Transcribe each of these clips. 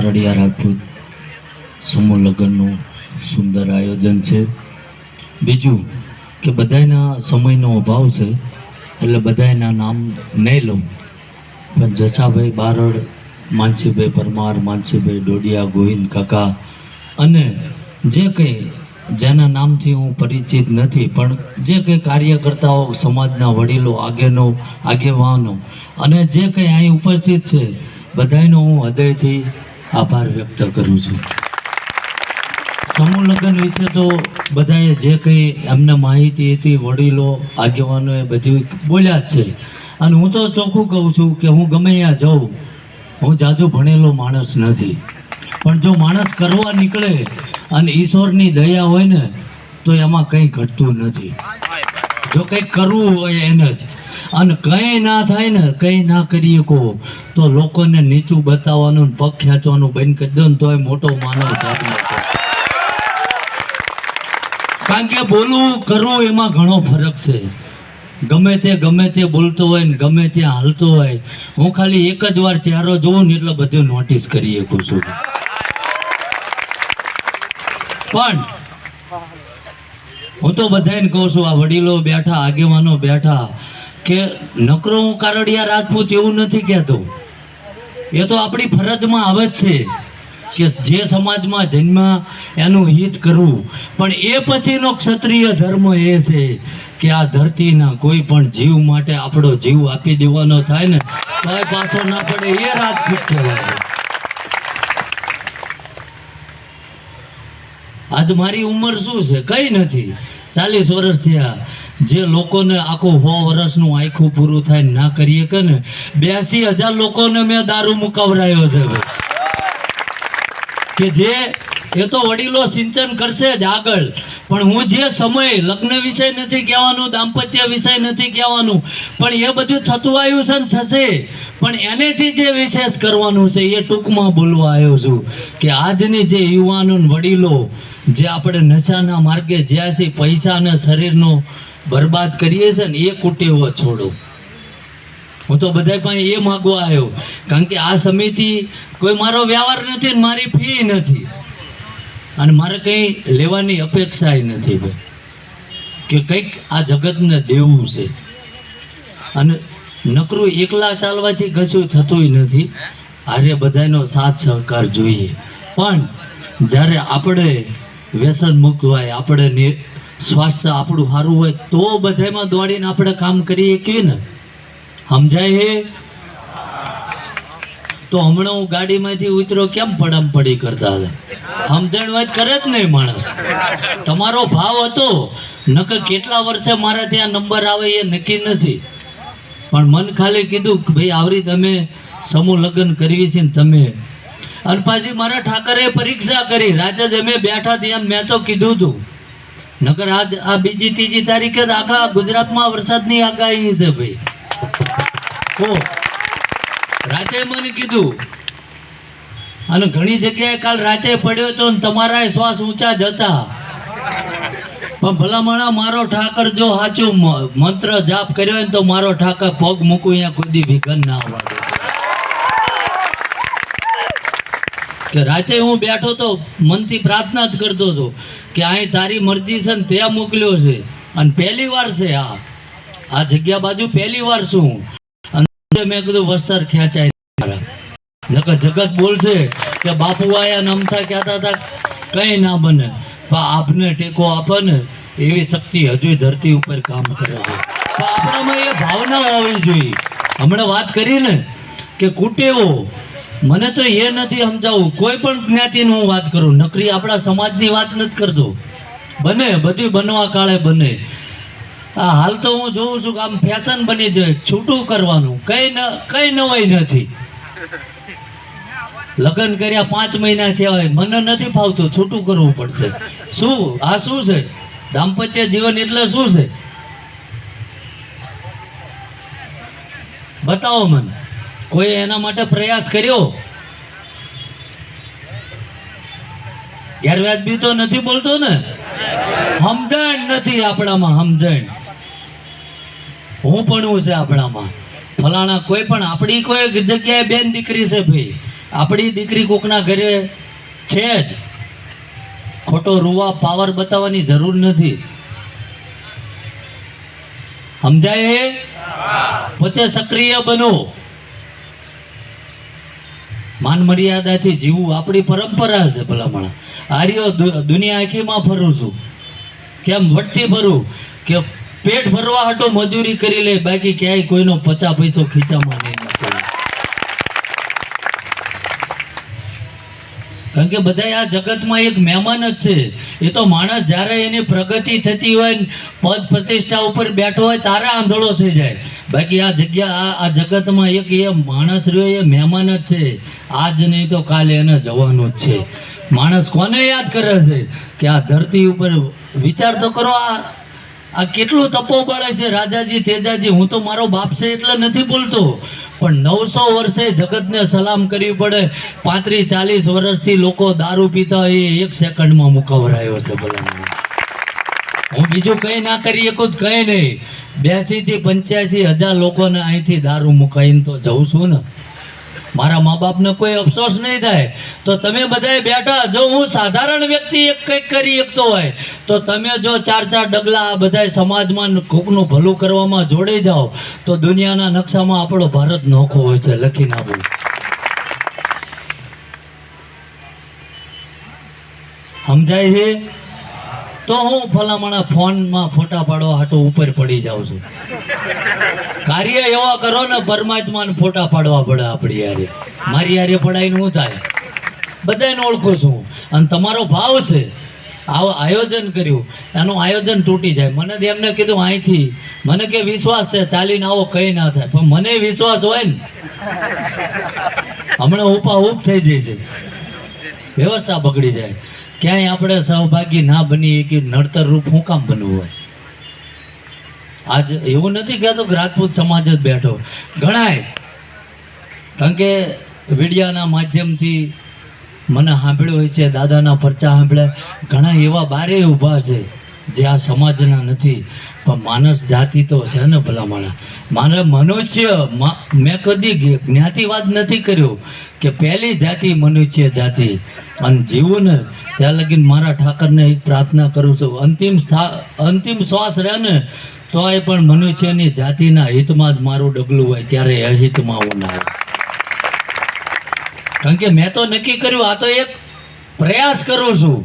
કારડિયા રાજપૂત સમૂહ લગ્નનું સુંદર આયોજન છે. બીજું કે બધાયના સમયનો અભાવ છે, એટલે બધાના નામ નહીં લઉં. પણ જસાભાઈ બારડ, માનસીભાઈ પરમાર, માનસીભાઈ ડોડિયા, ગોવિંદ કાકા અને જે કંઈ, જેના નામથી હું પરિચિત નથી, પણ જે કંઈ કાર્યકર્તાઓ, સમાજના વડીલો, આગેનો, આગેવાનો અને જે કંઈ અહીં ઉપસ્થિત છે બધાનો હું હૃદયથી આભાર વ્યક્ત કરું છું. સમૂહ લગ્ન વિશે તો બધાએ જે કંઈ એમને માહિતી હતી, વડીલો આગેવાનોએ બધું બોલ્યા જ છે. અને હું તો ચોખ્ખું કહું છું કે હું ગમે ત્યાં જાઉં, હું જાજુ ભણેલો માણસ નથી. પણ જો માણસ કરવા નીકળે અને ઈશ્વરની દયા હોય ને, તો એમાં કંઈ ઘટતું નથી. જો કંઈક કરવું હોય એને જ. અને કંઈ ના થાય ને, કંઈ ના કરીએ શકો. તો લોકોને નીચું બતાવવાનું પગ ખેંચવાનું બંધ કરી દો ને તોય મોટો માનવ જાતનો કારણ કે બોલવું કરવું એમાં ઘણો ફરક છે. ગમે તે ગમે તે બોલતો હોય ને ગમે તે હાલતો હોય, હું ખાલી એક જ વાર ચહેરો જોઉં ને એટલે બધું નોટિસ કરી શકું છું. પણ હું તો બધાને કહું છું, આ વડીલો બેઠા, આગેવાનો બેઠા કે નકરો હું કારડિયા રાજપૂત એવું નથી કહેતો. એ તો આપણી ફરજમાં આવે જ છે કે જે સમાજમાં જન્મ એનું હિત કરવું. પણ એ પછીનો ક્ષત્રિય ધર્મ એ છે કે આ ધરતીના કોઈ પણ જીવ માટે આપણો જીવ આપી દેવાનો થાય ને તોય પાછો ના પડે, એ રાજપૂત કહેવાય. આજ મારી ઉંમર શું છે? કઈ નથી. ચાલીસ વર્ષ થયા. જે લોકોને આખું સો વર્ષનું આખું પૂરું થાય ના કરીએ કે ને? બ્યાસી હજાર લોકોને મેં દારૂ મુકાવરાયો છે કે જે, એ તો વડીલો સિંચન કરશે જ આગળ. પણ હું જે સમય લગ્ન વિષય નથી કહેવાનું, દાંપત્ય વિષય નથી કહેવાનું, પણ એ બધું થતું આવ્યું છે ને થશે. પણ એનેથી જે વિશેષ કરવાનું છે એ ટૂંકમાં બોલવા આવ્યો છું કે આજની જે યુવાનો વડીલો, જે આપણે નશાના માર્ગે જ્યાં છે પૈસા અને શરીરનો બરબાદ કરીએ છીએ ને, એ કુટેવો છોડો. હું તો બધા પાસે એ માગવા આવ્યો, કારણ કે આ સમિતિ કોઈ મારો વ્યવહાર નથી ને મારી ફી નથી. અને મારે કંઈ લેવાની અપેક્ષાય નથી ભાઈ. કે કંઈક આ જગતને દેવું છે. અને નકરું એકલા ચાલવાથી કશું થતું નથી. આરે બધાનો સાથ સહકાર જોઈએ. પણ જ્યારે આપણે વ્યસન મુક્ત હોય આપણે સ્વાસ્થ્ય આપણું સારું હોય તો બધામાં દોડીને આપણે કામ કરીએ કે ને? સમજાય હે? તો હમણાં હું ગાડીમાંથી ઉતરો કેમ પડમ પડી કરતા હતા? સમજણ વાત કરે જ નહીં માણસ. તમારો ભાવ હતો, નકર કેટલા વર્ષે મારા ત્યાં નંબર આવે એ નક્કી નથી. પણ મન ખાલી કીધું કે ભાઈ આવરી તમે સમૂહ લગ્ન કરવી છે ને તમે. અને પાછી મારા ઠાકરે પરીક્ષા કરી. રાતે જ અમે બેઠા ત્યાં મેં તો કીધું હતું નકર આજ આ બીજી ત્રીજી તારીખે જ આખા ગુજરાતમાં વરસાદની આગાહી છે ભાઈ. ઓ રાતે મને કીધું, અને ઘણી જગ્યાએ કાલ રાતે પડ્યો તો તમારા શ્વાસ ઊંચા જતા પણ ભલામણા મારો ઠાકર જો સાચું મંત્ર જાપ કર્યો હોય તો મારો ઠાકર પગ મૂકું, અહીંયા કોઈ દી વિઘન ના આવવા દે. કે રાતે હું બેઠો તો મનથી પ્રાર્થના જ કરતો હતો કે અહીં તારી મરજી છે ને ત્યાં મોકલ્યો છે. અને પહેલી વાર છે આ. આ જગ્યા બાજુ પહેલી વાર છું અને મેં કીધું, વસ્તર ખેંચાય. નકર જગત બોલશે કે બાપુ આયા નમતા કહેતા હતા, કંઈ ના બને. પણ આપને ટેકો આપે ને. એવી શક્તિ હજુ ધરતી ઉપર કામ કરે છે. આપણામાં એ ભાવના હોવી જોઈએ. હમણાં વાત કરી ને કે કુટેવો મને તો એ નથી સમજાવવું કોઈ પણ જ્ઞાતિની હું વાત કરું. નકરી આપણા સમાજની વાત નથી કરતો. બને બધું બનવા કાળે બને. આ હાલ તો હું જોઉં છું કે આમ ફેશન બની જાય. છૂટું કરવાનું. કઈ ન, કઈ નવાઈ નથી લગ્ન કર્યા પાંચ મહિના થયા હોય. મને નથી ફાવતું. છૂટું કરવું પડશે. શું? આ શું છે? દાંપત્ય જીવન એટલે શું છે? બતાવો મને. કોઈ એના માટે પ્રયાસ કર્યો? ગેરવ્યાજબી તો નથી બોલતો ને? સમજણ નથી આપણામાં, સમજણ. હું પણ છે આપણામાં. ફલાણા કોઈ પણ, આપણી કોઈ જગ્યાએ બેન દીકરી છે ભાઈ. આપણી દીકરી કોકના ઘરે છે જ. ખોટો રૂવા પાવર બતાવવાની જરૂર નથી. સમજાય પોતે સક્રિય બનો. માન મર્યાદાથી જીવવું આપણી પરંપરા છે ભલામણ. આર્યો દુનિયા આખીમાં ફરું છું. કેમ વટતી ફરું? કે પેટ ભરવા હાટો મજૂરી કરી લે, બાકી ક્યાંય કોઈનો પચા પૈસો ખીચામાં નહીં કારણ કે બધા આ જગતમાં એક મહેમાન જ છે. એ તો માણસ જ્યારે એની પ્રગતિ થતી હોય પદ પ્રતિષ્ઠા ઉપર બેઠો હોય તારે આંધળો થઈ જાય. બાકી આ જગ્યા આ જગતમાં એક એ માણસ રહ્યો એ મહેમાન જ છે. આજ નહીં તો કાલે એને જવાનું જ છે. માણસ કોને યાદ કરે છે? કે આ ધરતી ઉપર વિચાર તો કરો આ આ કેટલું તપોબળ છે રાજાજી, તેજાજી, હું તો મારો બાપ છે એટલે નથી બોલતો પણ નવસો વર્ષે જગતને સલામ કરવી પડે. પાંત્રીસ, ચાલીસ વર્ષથી લોકો દારૂ પીતા એ એક સેકન્ડમાં મુકાવરાયો છે ભલામણ. હું બીજું કંઈ ના કરી શકું જ કંઈ નહીં. બેસીથી પંચ્યાસી હજાર લોકોને અહીંથી દારૂ મુકાઈને તો જઉં છું ને. મારા મા બાપને કોઈ અફસોસ નહીં થાય. તો તમે બધાય બેઠા, જો હું સાધારણ વ્યક્તિ એક કંઈક કરી શકતો હોય, તો તમે જો ચાર ચાર ડગલા આ બધાય સમાજમાં કોકનું ભલું કરવામાં જોડાઈ જાઓ, તો દુનિયાના નકશામાં આપણો ભારત નોખો હોય છે, લખી નાખું સમજાય છે? તો હું ફલામણા ફોનમાં ફોટા પાડવા હાટો ઉપર પડી જાઉં છું. કાર્ય એવા કરો ને પરમાત્માને ફોટા પાડવા પડે આપણી યારે મારી યારે પડાઈને શું થાય? બધાને ઓળખું છું અને તમારો ભાવ છે. આવું આયોજન કર્યું. એનું આયોજન તૂટી જાય. મને એમને કીધું અહીંથી, મને કે વિશ્વાસ છે, ચાલીને આવો, કંઈ ના થાય. પણ મને વિશ્વાસ હોય ને. હમણાં ઉપા ઉપ થઈ છે વ્યવસ્થા બગડી જાય. ક્યાંય આપણે સહભાગી ના બનીએ કે નડતર રૂપ હું કામ બનવું હોય? આજ એવું નથી કહેતો કે રાજપૂત સમાજ જ બેઠો. ઘણાય કારણ કે મીડિયાના માધ્યમથી મને સાંભળ્યું હોય છે, દાદાના પરચા સાંભળ્યા. ઘણા એવા બારે ઊભા છે. જે આ સમાજના નથી, પણ માણસ જાતિ તો છે ને ભલામણા. માનવ મનુષ્ય, મેં કદી જ્ઞાતિવાદ નથી કર્યો કે પહેલી જાતિ મનુષ્ય જાતિ. અને જીવું ને ત્યાં લગીને મારા ઠાકરને એક પ્રાર્થના કરું છું, અંતિમ અંતિમ શ્વાસ રહે ને, તોય પણ મનુષ્યની જાતિના હિતમાં જ મારું ડગલું હોય, ત્યારે અહિતમાં હું ના કારણ કે મેં તો નક્કી કર્યું, આ તો એક પ્રયાસ કરું છું.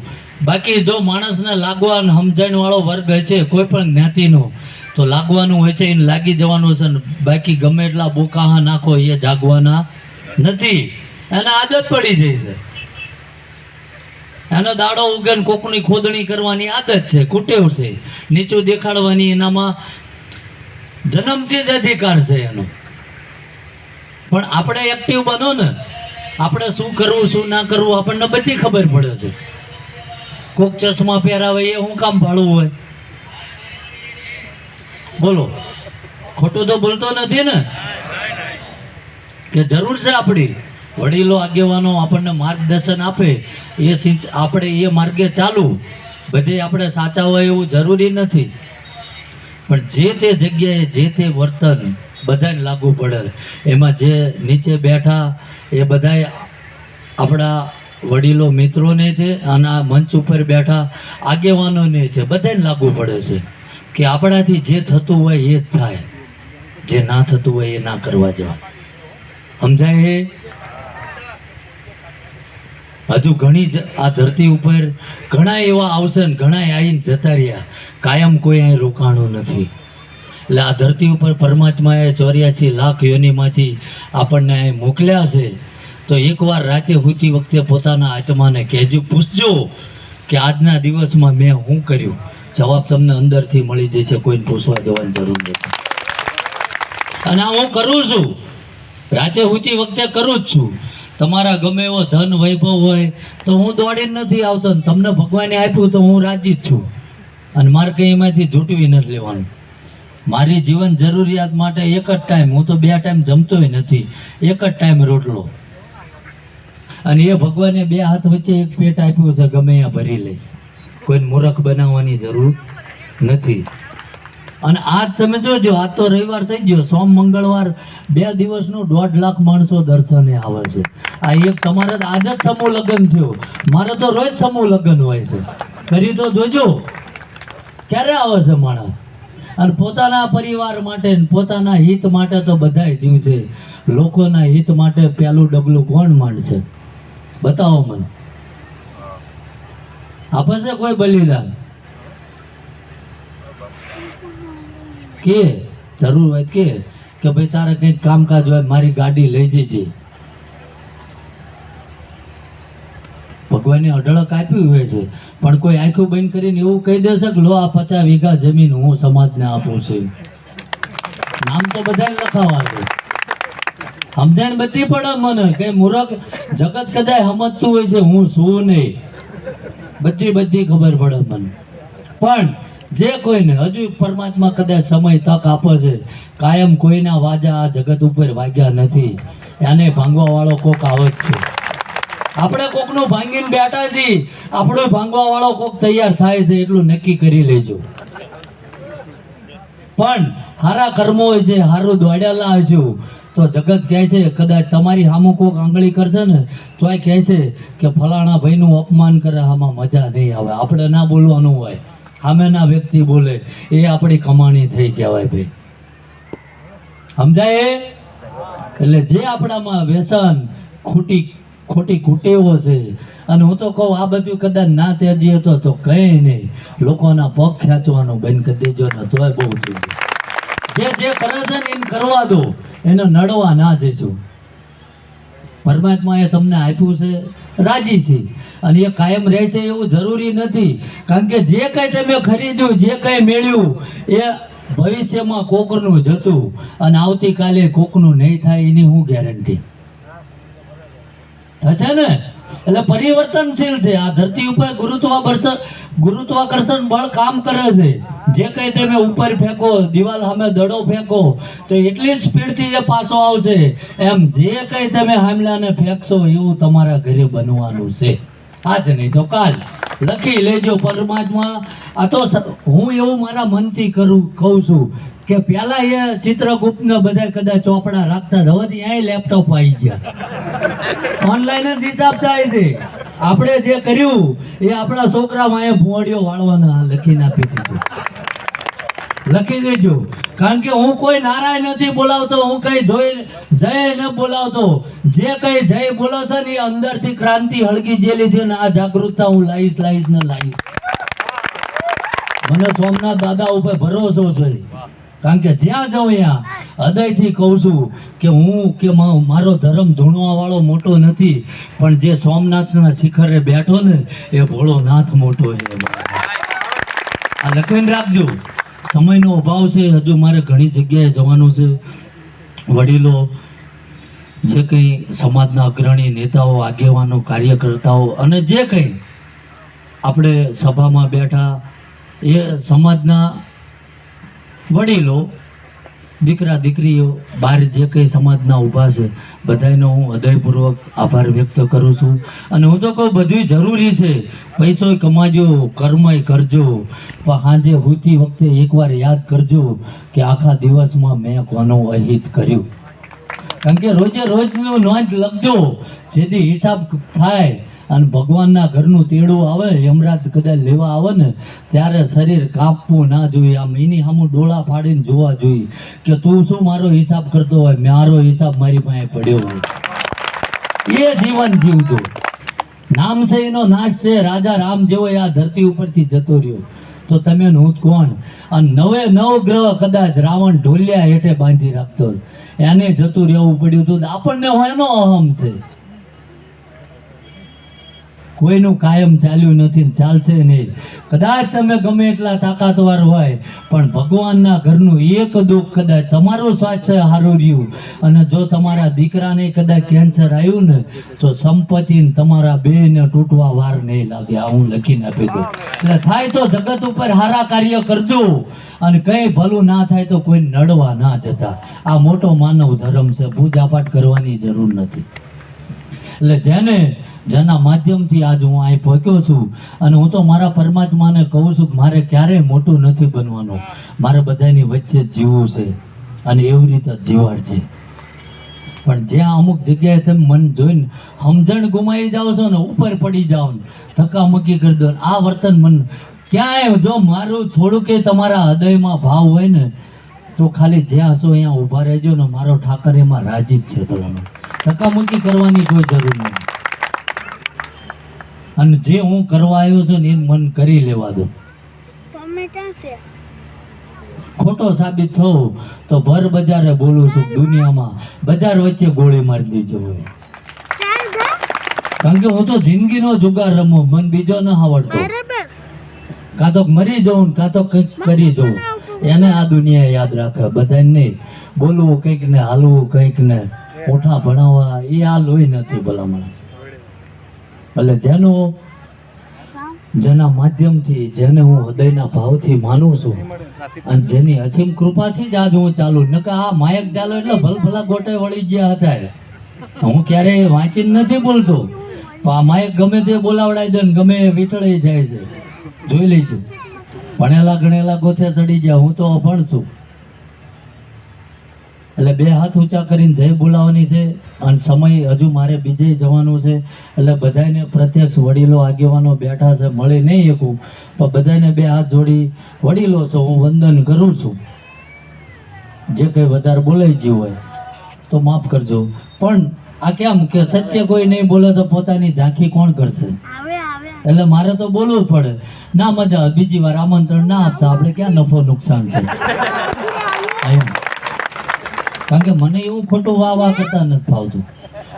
બાકી જો માણસને લાગવા સમજણ વાળો વર્ગ હશે, કોઈ પણ જ્ઞાતિનો, તો લાગવાનું હોય છે, એને લાગી જવાનું છે ને બાકી ગમે એટલા બોકાહા નાખો, એ જાગવાના નથી. એને આદત પડી જાય છે. એનો દાડો ઉગે કોકની ખોદણી કરવાની આદત છે, કુટેવ છે. નીચું દેખાડવાની એનામાં જન્મથી જ અધિકાર છે એનો. પણ આપણે એક્ટિવ બનો ને, આપણે શું કરવું, શું ના કરવું આપણને બધી ખબર પડે છે. કોક ચશ્મા પહેરાવે એ શું કામ ભાડું હોય? બોલો. ખોટું તો બોલતો નથી ને? કે જરૂર છે આપણી? વડીલો, આગેવાનો આપણને માર્ગદર્શન આપે. એ આપણે એ માર્ગે ચાલવું બધે આપણે સાચા હોય એવું જરૂરી નથી. પણ જે તે જગ્યાએ જે તે વર્તન બધાને લાગુ પડે. એમાં જે નીચે બેઠા એ બધાય આપણા વડીલો મિત્રોને છે અને આ મંચ ઉપર બેઠા આગેવાનોને છે, બધાને લાગુ પડે છે કે આપણાથી જે થતું હોય એ જ થાય. જે ના થતું હોય એ ના કરવા જવા સમજાય હજુ ઘણી આ ધરતી ઉપર ઘણા એવા આવશે ને ઘણા આવીને જતા રહ્યા. કાયમ કોઈ અહીં રોકાણું નથી. એટલે આ ધરતી ઉપર પરમાત્માએ ચોર્યાસી લાખ યોનિમાંથી આપણને અહીં મોકલ્યા છે. તો એકવાર રાતે હોતી વખતે પોતાના આત્માને કહેજો, પૂછજો કે આજના દિવસમાં મેં શું કર્યું? જવાબ તમને અંદરથી મળી જશે, કોઈને પૂછવા જવાની જરૂર નથી. અને આ હું કરું છું. રાતે હોતી વખતે કરું જ છું. તમારા ગમે એવો ધન વૈભવ હોય તો હું દોડીને નથી આવતો તમને ભગવાને આપ્યું તો હું રાજી જ છું. અને મારે કંઈ એમાંથી જૂટવી નથી લેવાનું. મારી જીવન જરૂરિયાત માટે એક જ ટાઈમ હું તો બે ટાઈમ જમતોય નથી. એક જ ટાઈમ રોટલો. અને એ ભગવાને બે હાથ વચ્ચે એક પેટ આપ્યું છે, ગમે ત્યાં ભરી લઈશ કોઈને મૂરખ બનાવવાની જરૂર નથી. અને આજ તમે જોજો, આજ તો રવિવાર થઈ ગયો, સોમ, મંગળવાર, બે દિવસનું દોઢ લાખ માણસો દર્શને આવે છે. આ એક તમારે આજ જ સમૂહ લગ્ન થયો. મારે તો રોજ સમૂહ લગ્ન હોય છે. કરી તો જોજો. ક્યારે આવે છે માણસ? અને પોતાના પરિવાર માટે પોતાના હિત માટે તો બધાય જીવશે. લોકોના હિત માટે પેલું ડબલું કોણ માંડશે? બતાવો મને. આપે છે કોઈ બલિદાન? કે, જરૂર હોય કે કે ભાઈ તારે કંઈક કામકાજ હોય, મારી ગાડી લઈ જજે. ભગવાને અઢળક આપ્યું હોય છે. પણ કોઈ આંખું બંધ કરીને એવું કહી દેશે કે, લો, આ પચાસ વીઘા જમીન હું સમાજને આપું છું. નામ તો બધાને લખાવા છે સમજણ બધી પડે મને કે મૂરખ, જગત કદાચ સમજતું હોય છે, હું શું નહીં. બધી બધી ખબર પડે મને. પણ જે કોઈને, હજુ પરમાત્મા કદાચ સમય, તક આપે છે, કાયમ કોઈના વાજા આ જગત ઉપર વાગ્યા નથી. એને ભાંગવા વાળો કોક આવે જ છે. આપણે કોકનું ભાંગીને બેઠા છીએ, આપણો ભાંગવા વાળો કોક તૈયાર થાય છે, એટલું નક્કી કરી લેજો. પણ હારા કર્મો હોય છે, હારું દોડેલા હશું તો જગત કહે છે, કદાચ તમારી સામું કોક આંગળી કરશે ને, તોય કહે છે કે ફલાણા ભાઈનું અપમાન કરે, આમાં મજા નહીં આવે. આપણે ના બોલવાનું હોય. સામેના વ્યક્તિ બોલે. એ આપણી કમાણી થઈ કહેવાય ભાઈ. સમજાય? એટલે જે આપણામાં વ્યસન, ખોટી ખોટી કુટેવો છે, અને હું તો કહું, આ બધું કદાચ ના ત્યાજી હતો તો કઈ નહીં. લોકોના પગ ખેંચવાનું બંધ કરી દેજો ને, તોય બહુ થઈ ગયું જે જે કરે છે ને એને કરવા દો. એને નડવા ના જઈશું. પરમાત્માએ તમને આપ્યું છે, રાજી છે. અને એ કાયમ રહેશે એવું જરૂરી નથી. કારણ કે જે કંઈ તમે ખરીદ્યું, જે કાંઈ મેળ્યું, એ ભવિષ્યમાં કોકનું જતું અને આવતીકાલે કોકનું નહીં થાય એની હું ગેરંટી. થશે ને? એટલે પરિવર્તનશીલ છે. આ ધરતી ઉપર ગુરુત્વાકર્ષણ ગુરુત્વાકર્ષણ બળ કામ કરે છે. જે કંઈ તમે ઉપર ફેંકો, દિવાલ સામે દડો ફેંકો, તો એટલી સ્પીડથી એ પાછો આવશે. એમ જે કંઈ તમે હામલાને ફેંકશો એવું તમારા ઘરે બનવાનું છે. આજ નહીં તો કાલ. લખી લેજો પરમાત્મા. આ તો હું એવું મારા મનથી કરું, કહું છું કે પહેલા એ ચિત્રગુપ્તને બધા કદાચ ચોપડા રાખતા હતા. હવે ત્યાં લેપટોપ આવી ગયા. ઓનલાઈન જ હિસાબ થાય છે. આપણે જે કર્યું, એ આપણા છોકરામાં એ ભુવાડીઓ વાળવાના લખીને આપી દીધું. લખી દેજો. કારણ કે હું કોઈ નારાય નથી બોલાવતો, હું કઈ જોઈ, જય ન બોલાવતો. જે કઈ જય બોલો છે ને એ અંદરથી ક્રાંતિ હળગી જેલી છે ને આ જાગૃતતા હું લાવીશ લાવીશ ને લાવીશ મને સોમનાથ દાદા ઉપર ભરોસો છે. કારણ કે જ્યાં જાઉં ત્યાં હૃદયથી કહું છું કે હું કે મારો ધર્મ ધૂણવા વાળો મોટો નથી, પણ જે સોમનાથના શિખરે બેઠો ને એ ભોળોનાથ મોટો છે. આ લખીને રાખજો. સમયનો અભાવ છે, હજુ મારે ઘણી જગ્યાએ જવાનું છે. વડીલો જે કંઈ સમાજના અગ્રણી નેતાઓ, આગેવાનો, કાર્યકર્તાઓ અને જે કંઈ આપણે સભામાં બેઠા, એ સમાજના વડીલો દીકરા દીકરીઓ બહાર જે કંઈ સમાજના ઊભા છે, બધાનો હું હૃદયપૂર્વક આભાર વ્યક્ત કરું છું. અને હું તો કહું બધું જરૂરી છે. પૈસો કમાજો, કર્મય કરજો. પણ સાંજે હોતી વખતે એકવાર યાદ કરજો કે આખા દિવસમાં મેં કોનું અહિત કર્યું. કારણ કે રોજે રોજનું નોંધ લખજો. જેથી હિસાબ થાય. અને ભગવાનના ઘરનું તેડું આવે, યમરાજ કદાચ લેવા આવે ને, ત્યારે શરીર કાપવું ના જોઈએ. આમ એની સામું ડોળા ફાડીને જોવા જોઈએ કે તું શું મારો હિસાબ કરતો હોય? મારો હિસાબ મારી પાસે પડ્યો હોય. એ જીવન જીવજો. નામ નાશ છે. રાજા રામ જેવો આ ધરતી ઉપરથી જતો રહ્યો. તો તમે હું કોણ? અને નવે નવ ગ્રહ કદાચ રાવણ ઢોલિયા હેઠે બાંધી રાખતો એને જતું રહેવું પડ્યું હતું. આપણને હોય એનો અહમ છે. કોઈનું કાયમ ચાલ્યું નથી ચાલશે નહીં. કદાચ તમે ગમે એટલા તાકાતવાર હોય, પણ ભગવાનના ઘરનું એક દુઃખ કદાચ તમારું સ્વાસ્થ્ય સારું રહ્યું અને જો તમારા દીકરાને કદાચ કેન્સર આવ્યું ને, તો સંપત્તિને તમારા બેને તૂટવા વાર નહીં લાગે. હું લખીને આપી દઉં. એટલે થાય તો જગત ઉપર સારા કાર્ય કરજો અને કંઈ ભલું ના થાય તો કોઈ નડવા ના જતા. આ મોટો માનવ ધર્મ છે. પૂજા પાઠ કરવાની જરૂર નથી. એટલે જેને જેના માધ્યમથી આજ હું અહીં પહોંચ્યો છું અને હું તો મારા પરમાત્માને કહું છું કે મારે ક્યારેય મોટું નથી બનવાનું. મારે બધાની વચ્ચે જીવવું છે અને એવી રીતે જીવાડ પણ જ્યાં અમુક જગ્યાએ તમે મન જોઈને સમજણ ગુમાવી જાઓ છો ને ઉપર પડી જાઓ ને ધક્કામુક્કી કરી દો આ વર્તન મન ક્યાંય જો મારું થોડુંક તમારા હૃદયમાં ભાવ હોય ને, તો ખાલી જ્યાં હશો અહીંયા ઊભા રહેજો ને મારો ઠાકર એમાં રાજી જ છે ભલાનો ધક્કામુક્કી કરવાની કોઈ જરૂર નહીં. અને જે હું કરવા આવ્યો છું ને એ મન કરી લેવા દો. ખોટો સાબિત થવું તો ભર બજારે બોલું છું દુનિયામાં. બજાર વચ્ચે ગોળી મારી છે? કારણ કે હું તો જિંદગીનો જુગાર રમું મન બીજો ન આવડતો. કાં તો મરી જવું કાં તો કંઈક કરી જવું એને આ દુનિયા યાદ રાખે બધાને નહીં. બોલવું કંઈક ને હાલવું કંઈક ને મોઠા ભણાવવા, એ આ લોહી નથી ભલામણ. એટલે જેનું જેના માધ્યમથી, જેને હું હૃદયના ભાવથી માનું છું, અને જેની અસીમ કૃપાથી જ આજ હું ચાલુ નકા આ માયક ચાલો એટલે ભલભલા ગોટે વળી ગયા હતા હું ક્યારેય વાંચીને નથી બોલતો આ માયક ગમે તે બોલાવડાવી દે ને ગમે એ વીટળાઈ જાય છે. જોઈ લેજો. ભણેલા ગણેલા ગોથે ચડી ગયા, હું તો અભણ છું. એટલે બે હાથ ઊંચા કરીને જય બોલાવવાની છે અને સમય હજુ મારે બીજે જવાનું છે. એટલે બધાને પ્રત્યક્ષ વડીલો આગેવાનો બેઠા છે મળી નહીં એકું પણ બધાને બે હાથ જોડી વડીલો છો હું વંદન કરું છું. જે કંઈ વધારે બોલાઈ ગયું હોય તો માફ કરજો. પણ આ કેમ કે સત્ય કોઈ નહીં બોલે તો પોતાની ઝાંખી કોણ કરશે? એટલે મારે તો બોલવું જ પડે. ના મજા બીજી વાર આમંત્રણ ના આપતા આપણે ક્યાં નફો નુકસાન છે? કારણ કે મને એવું ખોટું વાહ વાહ કરતા નથી ફાવતું.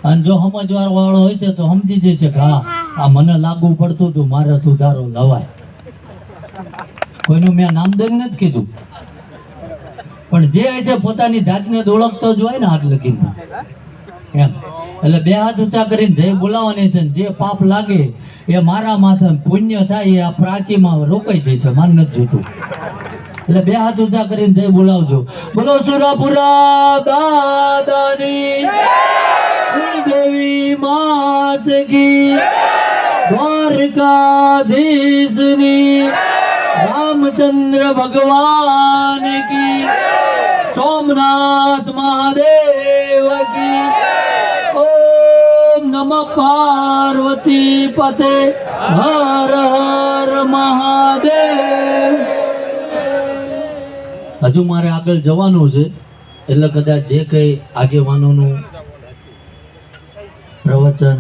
અને જો સમજવાર વાળો હોય છે તો સમજી જશે કે હા, આ મને લાગુ પડતું હતું, મારે સુધારો લવાય. કોઈનું મેં નામદન નથી કીધું. પણ જે છે પોતાની જાતને જ ઓળખતો જ હોય ને હાથ લગીમાં એમ. એટલે બે હાથ ઊંચા કરીને જે બોલાવવાની છે જે પાપ લાગે એ મારા માથે પુણ્ય થાય એ આ પ્રાચીમાં રોકાઈ જાય છે માન નથી જોતું. એટલે બે હાથ ઊંચા કરીને જય બોલાવજો. બોલો, સુરાપુરા દાદાની દેવી માત કી દ્વારકાધીશની રામચંદ્ર ભગવાન કી સોમનાથ મહાદેવ કી ઓમ નમ પાર્વતી પતે હર હર મહાદેવ. હજુ મારે આગળ જવાનું છે એટલે કદાચ જે કંઈ આગેવાનોનું પ્રવચન